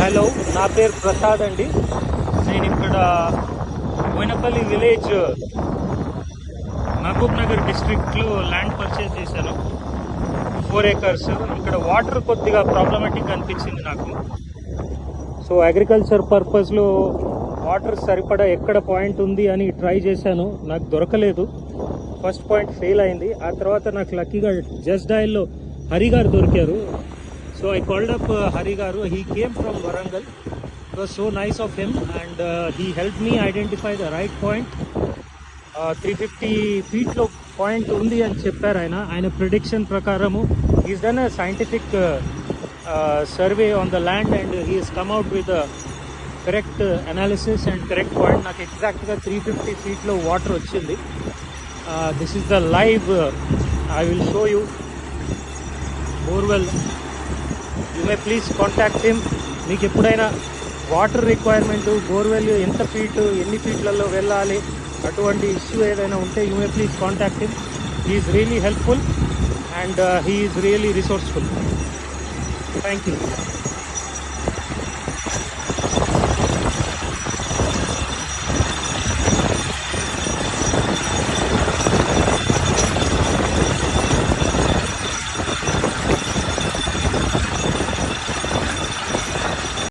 Hello నా పేరు ప్రసాద్ అండి. నేను ఇక్కడ బోయినపల్లి విలేజ్ మహబూబ్ నగర్ డిస్ట్రిక్ట్లో ల్యాండ్ పర్చేస్ చేశాను. Four acres. ఇక్కడ వాటర్ కొద్దిగా ప్రాబ్లమాటిక్ అనిపించింది నాకు. సో అగ్రికల్చర్ పర్పస్లో వాటర్ సరిపడా ఎక్కడ పాయింట్ ఉంది అని ట్రై చేశాను. నాకు దొరకలేదు. ఫస్ట్ పాయింట్ ఫెయిల్ అయింది. ఆ తర్వాత నాకు లక్కీగా జస్ట్ డైల్లో హరిగారు దొరికారు. So I called up Hari garu he came from Warangal it so nice of him and he help me identify the right point three fifty ఫీట్లో point ఉంది అని చెప్పారు ఆయన. ఆయన ప్రిడిక్షన్ ప్రకారము is done a scientific survey on the land and he's come out with correct analysis and correct point నాకు ఎగ్జాక్ట్గా three fifty ఫీట్లో water వచ్చింది. This is the live I will show you borewell you may please contact him మీకు ఎప్పుడైనా water requirement borewell ఎంత feet ఎన్ని ఫీట్లలో వెళ్ళాలి అటువంటి ఇష్యూ ఏదైనా ఉంటే you may please contact him he's really helpful and he's really resourceful thank you